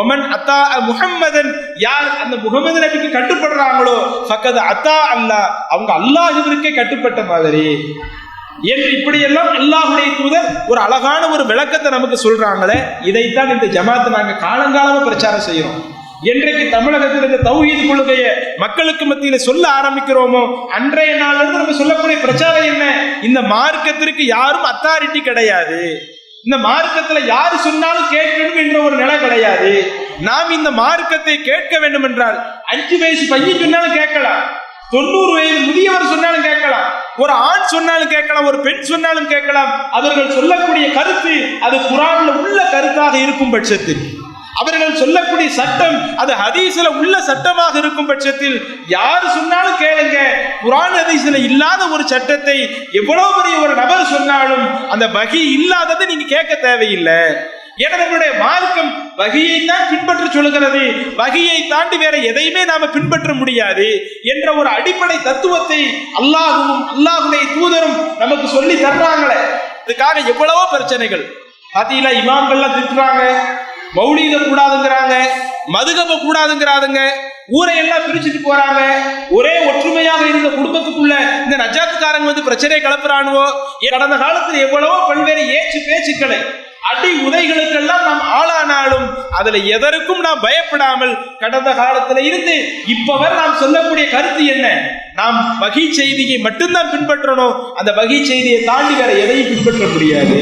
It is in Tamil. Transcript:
ஒமன் அத்தா முகம்மதன் யார் அந்த முகமது நபிக்கு கட்டுப்படுறாங்களோ பக்கத்து அத்தா அல்லாஹ் அவங்க அல்லாஹ்விற்கே கட்டுப்பட்ட மாதிரி. என்று இப்படியெல்லாம் அல்லாஹுடைய தூதர் ஒரு அழகான ஒரு விளக்கத்தை நமக்கு சொல்றாங்களே இதைத்தான் இந்த ஜமாத்தை நாங்க காலங்காலமாக பிரச்சாரம் செய்யறோம். என்றைக்கு தமிழகத்தில் இந்த தௌஹீத் கொள்கையை மக்களுக்கு மத்தியில சொல்ல ஆரம்பிக்கிறோமோ அன்றைய நாள்ல இருந்து நம்ம சொல்லக்கூடிய பிரச்சாரம் என்ன? இந்த மார்க்கத்திற்கு யாரும் அத்தாரிட்டி கிடையாது. இந்த மார்க்கத்துல யாரு சொன்னாலும் கேட்கணும் என்ற ஒரு நிலை கிடையாது. நாம் இந்த மார்க்கத்தை கேட்க வேண்டும் என்றால் அஞ்சு வயசு பையன் சொன்னாலும் கேட்கலாம். தொண்ணூறு வயது முதியவர் சொன்னாலும் கேட்கலாம். ஒரு ஆண் சொன்னாலும் கேட்கலாம் ஒரு பெண் சொன்னாலும் கேட்கலாம். அவர்கள் சொல்லக்கூடிய கருத்து அது குரான்ல உள்ள கருத்தாக இருக்கும் பட்சத்தில். அவர்கள் சொல்லக்கூடிய சட்டம் அது ஹதீஸ்ல உள்ள சட்டமாக இருக்கும் பட்சத்தில். யார் சொன்னாலும் கேளுங்க. குரான் ஹதீஸ்ல இல்லாத ஒரு சட்டத்தை எவ்வளவு பெரிய ஒரு நபர் சொன்னாலும் அந்த வகி இல்லாததை நீங்க கேட்க தேவையில்லை. ஏன்னா நம்மளுடைய மார்க்கம் வகையை தான் பின்பற்ற சொல்கிறது வகையை தாண்டி வேற எதையுமே நாம பின்பற்ற முடியாது என்ற ஒரு அடிப்படை தத்துவத்தை அல்லாஹுவும் அல்லாஹுடைய தூதரும் நமக்கு சொல்லி தர்றாங்களே. இதுக்காக எவ்வளவோ பிரச்சனைகள். பாத்தீங்களா? இமாம்கள்லாம் திட்டுறாங்க. மௌலிக கூடாதுங்கிறாங்க. மதுகப கூடாதுங்கிறாதுங்க. ஊரை எல்லாம் பிரிச்சுட்டு போறாங்க. ஒரே ஒற்றுமையாக இருந்த குடும்பத்துக்குள்ள இந்த வந்து பிரச்சனை கலப்புறானுவோ கடந்த காலத்தில் எவ்வளவோ பல்வேறு ஏச்சு பேச்சுக்களை அடி உதைகளுக்கெல்லாம் நாம் ஆளானாலும் அதுல எதற்கும் நாம் பயப்படாமல் கடந்த காலத்துல இருந்து இப்பவர் நாம் சொல்லக்கூடிய கருத்து என்ன? நாம் வகை செய்தியை மட்டும்தான் பின்பற்றணும். அந்த வகை செய்தியை தாண்டி வேற எதையும் பின்பற்ற முடியாது.